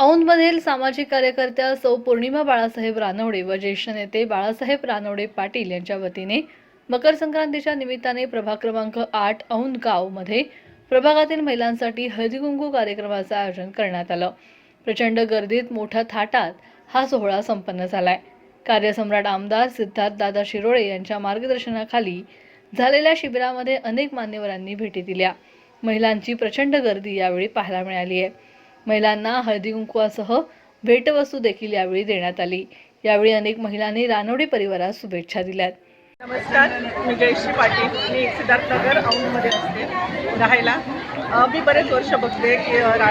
औंधमधील सामाजिक कार्यकर्त्या सौ पौर्णिमा बाळासाहेब रानवडे व ज्येष्ठ नेते बाळासाहेब रानवडे पाटील यांच्या वतीने मकर संक्रांतीच्या निमित्ताने प्रभाग क्रमांक आठ औंध गावमध्ये प्रभागातील महिलांसाठी हळदीकुंकू कार्यक्रमाचं आयोजन करण्यात आलं. प्रचंड गर्दीत मोठ्या थाटात हा सोहळा संपन्न झालाय. कार्यसम्राट आमदार सिद्धार्थ दादा शिरोळे यांच्या मार्गदर्शनाखाली झालेल्या शिबिरामध्ये अनेक मान्यवरांनी भेटी दिल्या. महिलांची प्रचंड गर्दी यावेळी पाहायला मिळाली आहे. महिलांना हळदी कुंकवासह भेटवस्तू देखील यावेळी देण्यात आली. यावेळी अनेक महिलांनी रानोडी परिवारास शुभेच्छा दिल्यात. नमस्कार मी जयश्री पाटील. मी सिद्धार्थनगर औंधमध्ये असते. राहायला मी बरेच वर्ष बघते की रा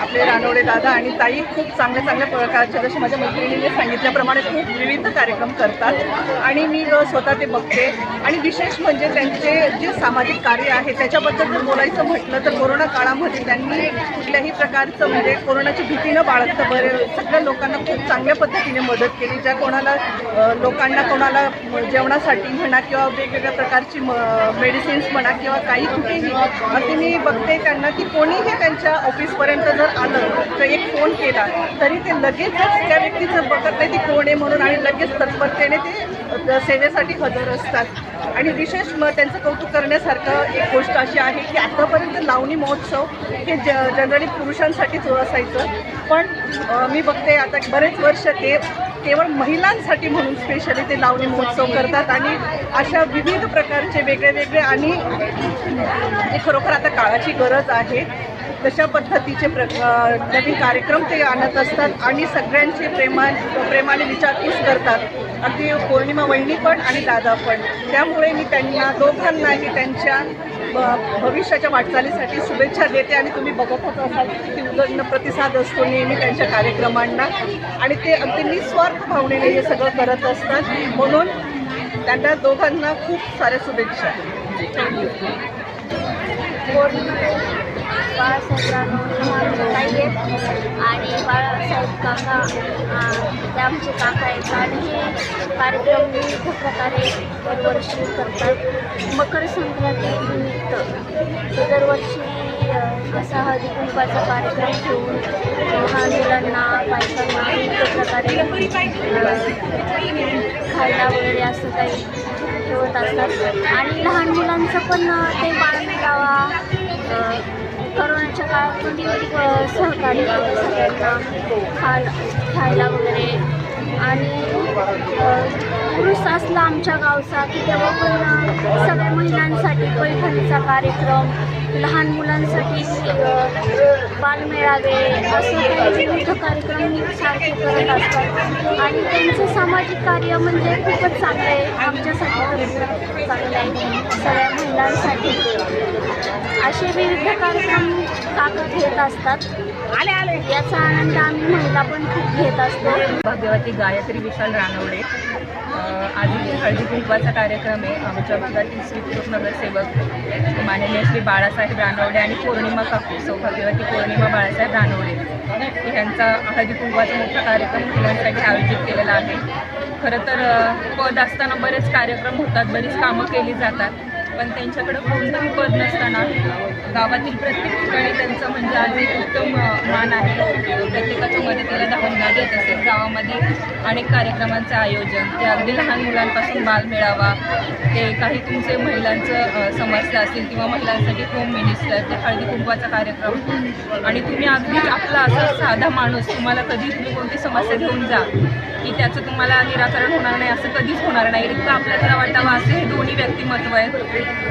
आपले रानवडे दादा आणि ताई खूप चांगल्या चांगल्या प्रकारचे जसे माझ्या मैत्रिणीने सांगितल्याप्रमाणे खूप विविध कार्यक्रम करतात. आणि मी स्वतः ते बघते. आणि विशेष म्हणजे त्यांचे जे सामाजिक कार्य आहे त्याच्याबद्दल जर बोलायचं म्हटलं तर कोरोना काळामध्ये त्यांनी कुठल्याही प्रकारचं म्हणजे कोरोनाची भीती न बाळगता. बरे सगळ्या लोकांना खूप चांगल्या पद्धतीने मदत केली. ज्या कोणाला लोकांना कोणाला जेवणासाठी म्हणा किंवा वेगवेगळ्या प्रकारची मेडिसिन्स म्हणा किंवा काही कुठेही अगदी मी बघते त्यांना की कोणीही त्यांच्या ऑफिसपर्यंत जर आलं तर एक फोन केला तरी ते लगेचच त्या व्यक्तीचं बघत नाही ती कोण आहे म्हणून आणि लगेच तत्परतेने ते सेवेसाठी हजर असतात. आणि विशेष मग त्यांचं कौतुक करण्यासारखं एक गोष्ट अशी आहे की आतापर्यंत लावणी महोत्सव हे ज जनरली पुरुषांसाठीच असायचं. पण मी बघते आता बरेच वर्ष ते केवळ महिलांसाठी म्हणून स्पेशली ते लावणी महोत्सव करतात आणि अशा विविध प्रकारचे वेगळे वेगळे आणि जे खरोखर आता काळाची गरज आहे. तशा पद्धतीचे प्र नवीन कार्यक्रम ते आणत असतात आणि सगळ्यांचे प्रेमा प्रेमाने विचारपूस करतात. अगदी पौर्णिमा वहिनी पण आणि दादा पण. त्यामुळे मी त्यांना दोघांनाही त्यांच्या ब- भविष्याच्या वाटचालीसाठी शुभेच्छा देते आणि तुम्ही बघतच असाल की किती प्रतिसाद असतो नेहमी त्यांच्या कार्यक्रमांना. आणि ते अगदी निस्वार्थ भावनेने हे सगळं करत असतात. म्हणून त्यांना दोघांना खूप साऱ्या शुभेच्छा. बाळासाहेब ताई आहेत आणि बाळासाहेब काका ते आमचे काका आहेत आणि हे कार्यक्रम विविध प्रकारे दरवर्षी करतात मकर संक्रांतीनिमित्त ते दरवर्षी अं, असा हळदी कुंकवाचा कार्यक्रम ठेवून लहान मुलांना बायकांना विविध प्रकारे खायला वगैरे असं काही ठेवत असतात. आणि लहान मुलांचं पण ते बाळमेळावा करोनाच्या काळात पण अ, सहकार्य सगळ्यांना खायला खायला वगैरे. आणि पुरुष असला आमच्या गावचा की तेव्हा पण सगळ्या महिलांसाठी पैठणीचा कार्यक्रम लहान मुलांसाठी बालमेळावे असं काही विविध कार्यक्रम सारखे करत असतात. आणि त्यांचं सामाजिक कार्य म्हणजे खूपच चांगलं आहे. आमच्यासाठी तर चांगलं आहे. सगळ्या महिलांसाठी. असे विविध कार्यक्रम काका घेत असतात. आले आले. याचा आनंद आम्ही महिला पण खूप घेत असतो. भाग्यवती गायत्री विशाल रानवडे. आधी हळदी कुंकवाचा कार्यक्रम आहे. आमच्या भागातील स्वीकृत नगरसेवक माननीय श्री बाळासाहेब रानवडे आणि पौर्णिमा काकू सौभाग्यवती पौर्णिमा बाळासाहेब रानवडे यांचा हळदी कुंकवाचा मोठा कार्यक्रम मुलांसाठी आयोजित केलेला आहे. खरं तर पद असताना बरेच कार्यक्रम होतात बरीच कामं केली जातात. पण त्यांच्याकडं कोणतंही पद नसताना गावातील प्रत्येक ठिकाणी त्यांचं म्हणजे आज एक उत्तम मान आहे. प्रत्येकाच्या मदतीला धावून गाडी येत असेल. गावामध्ये अनेक कार्यक्रमांचं आयोजन ते अगदी लहान मुलांपासून बालमेळावा ते काही तुमचे महिलांचं समस्या असेल किंवा महिलांसाठी होम मिनिस्टर ते हळदी कुंकवाचा कार्यक्रम. आणि तुम्ही अगदी आपला असा साधा माणूस तुम्हाला कधी तुम्ही कोणती समस्या घेऊन जा की त्याचं तुम्हाला निराकरण होणार नाही असं कधीच होणार नाही. इतकं आपल्याला वाटावं असे हे दोन्ही व्यक्तिमत्व आहेत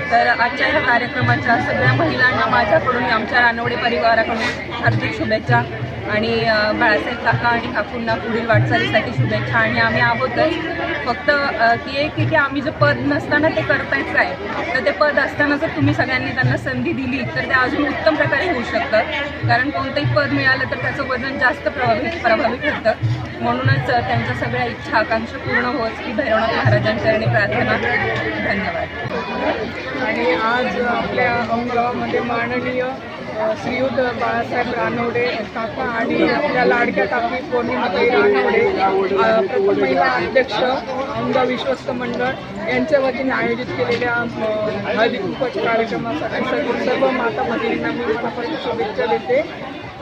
तर आजच्या या कार्यक्रमाच्या सगळ्या महिलांना माझ्याकडून आमच्या रानवडे परिवाराकडून हार्दिक शुभेच्छा. आणि बाळासाहेब काका आणि काकूंना पुढील वाटचालीसाठी शुभेच्छा. आणि आम्ही आहोतच फक्त अ, की एक की आम्ही जे पद नसताना ते करतायच काय? तर ते पद असताना जर तुम्ही सगळ्यांनी त्यांना संधी दिली तर ते अजून उत्तम प्रकारे होऊ शकतं. कारण कोणतंही पद मिळालं तर त्याचं वजन जास्त प्रभावी प्रभावी ठरतं. म्हणूनच त्यांच्या सगळ्या इच्छा आकांक्षा पूर्ण होत. की भैरवनाथ महाराजांचरणी प्रार्थना. धन्यवाद. आज आपल्या औरंगाबादमध्ये माननीय श्रीयुत बाळासाहेब रानवडे काका आणि आपल्या लाडक्या काकी पौर्णिमाताई रानवडे प्रथम महिला अध्यक्ष औंधा विश्वस्त मंडळ यांच्या वतीने आयोजित केलेल्या हळदी कुंकवाच्या कार्यक्रमासाठी सर्व माता भगिनींना मी मनापासून शुभेच्छा देते.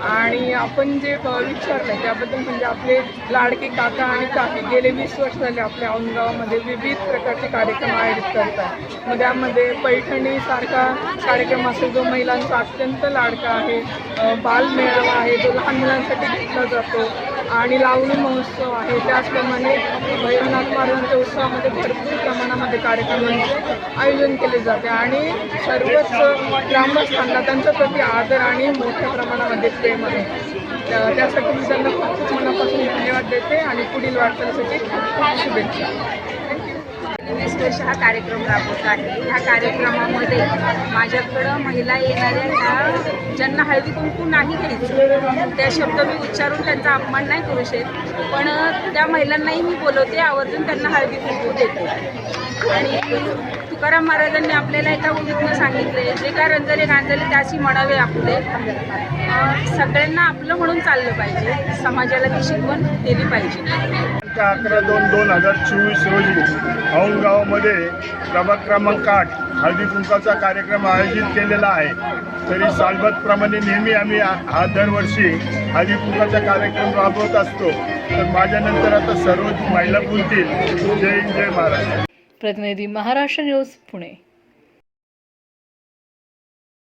आणि आपण जे विचारलं त्याबद्दल म्हणजे आपले लाडके काका आणि काकी गेले वीस वर्ष झाले आपल्या औरंगाबादमध्ये विविध प्रकारचे कार्यक्रम आयोजित करतात. मग त्यामध्ये पैठणीसारखा कार्यक्रम असेल जो महिलांचा अत्यंत लाडका आहे बालमेळावा आहे जो लहान मुलांसाठी घेतला जातो. आणि लावणी महोत्सव आहे. त्याचप्रमाणे भैरवनाथ महाराजांच्या उत्सवामध्ये भरपूर प्रमाणामध्ये कार्यक्रमांचे आयोजन केले जाते. आणि सर्वच ग्रामस्थांना त्यांच्या प्रती आदर आणि मोठ्या प्रमाणामध्ये प्रेम आहे. त्यासाठी मी त्यांना खूप खूप मनापासून धन्यवाद देते आणि पुढील वाटचालीसाठी खूप खूप शुभेच्छा. वीस वर्ष हा कार्यक्रम राबवत आहे. ह्या कार्यक्रमामध्ये माझ्याकडं महिला येणाऱ्या ह्या ज्यांना हळदी कुंकू नाही घ्यायचं त्या शब्द मी उच्चारून त्यांचा अपमान नाही करू शकत. पण त्या महिलांनाही मी बोलवते आवर्जून त्यांना हळदी कुंकू देते. आणि तुकाराम महाराजांनी आपल्याला एका उदीतनं सांगितले जे काय रंजले गांजले त्याची म्हणावे आपले. सगळ्यांना आपलं म्हणून चाललं पाहिजे समाजाला ती शिकवण दिली पाहिजे. दिनांक अकरा दोन दोन हजार चोवीस रोजी औंधगावमध्ये प्रभाग क्रमांक आठ हळदी कुंकाचा कार्यक्रम आयोजित केलेला आहे. तरी सालबतप्रमाणे नेहमी आम्ही हा दरवर्षी हळदी कुंकाचा कार्यक्रम राबवत असतो. तर माझ्यानंतर आता सर्व महिला बोलतील जय जय महाराष्ट्र प्रतिनिधी महाराष्ट्र न्यूज पुणे.